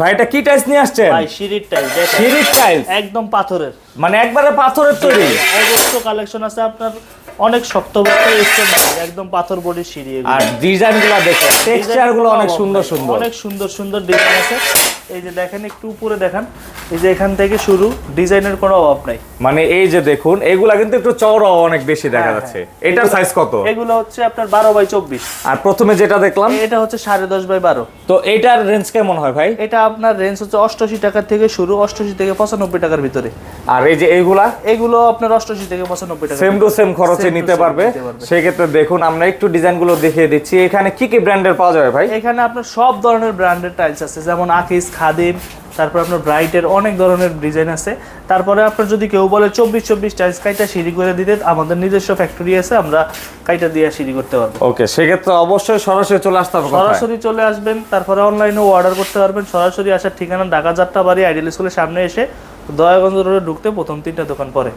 ভাই এটা কি টাইলস নিয়ে আসছেন? ভাই সিঁড়ির টাইল সিঁড়ির টাইলস একদম পাথরের। মানে একবারে পাথরের তৈরি? অবশ্য কালেকশন আছে আপনার অনেক শক্ত একদম পাথর বডি সিঁড়ি আর ডিজাইনগুলো দেখো টেক্সচারগুলো অনেক সুন্দর সুন্দর। অনেক সুন্দর সুন্দর ডিজাইন আছে। এই যে দেখেন একটু উপরে দেখান। এই যে এখান থেকে শুরু ডিজাইনের কোনো অভাব নাই। মানে এই যে দেখুন এগুলা কিন্তু একটু চওড়াও অনেক বেশি দেখা হ্যাঁ, যাচ্ছে। হ্যাঁ। এটার সাইজ কত? এগুলো হচ্ছে আপনার বারো বাই চব্বিশ। আর প্রথমে যেটা দেখলাম? এটা হচ্ছে সাড়ে দশ বাই বারো। তো এটার রেঞ্জ কেমন হয় ভাই? এটা আপনার রেঞ্জ হচ্ছে অষ্টআশি টাকা থেকে শুরু অষ্টআশি থেকে পঁচানব্বই টাকার ভিতরে। আর এই যে এইগুলা? এগুলো আপনার অষ্টআশি থেকে পঁচানব্বই টাকা সেম টু সেম খরচে নিতে পারবে। সেক্ষেত্রে দেখুন আমরা একটু ডিজাইনগুলো দেখিয়ে দিচ্ছি। এখানে কি কি ব্র্যান্ডের পাওয়া যাবে ভাই? এখানে আপনার সব ধরনের ব্র্যান্ডের টাইলস আছে। যেমন আকিস খাদিম তারপর আপনার ব্রাইটের অনেক ধরনের ডিজাইন আছে। তারপরে আপনার যদি কেউ বলে চব্বিশ চব্বিশ টাইস কাইটা সিঁড়ি করে দিতে আমাদের নিজস্ব ফ্যাক্টরি আছে আমরা কাইটা দিয়ে সিঁড়ি করতে পারব। ওকে সেক্ষেত্রে অবশ্যই সরাসরি চলে আসতে হবে সরাসরি চলে আসবেন তারপরে অনলাইনেও অর্ডার করতে পারবেন। সরাসরি আসার ঠিকানা ঢাকা যাত্রা বাড়ি আইডিয়াল স্কুলের সামনে এসে দয়াগঞ্জ রোডে ঢুকতে প্রথম তিনটা দোকান পরে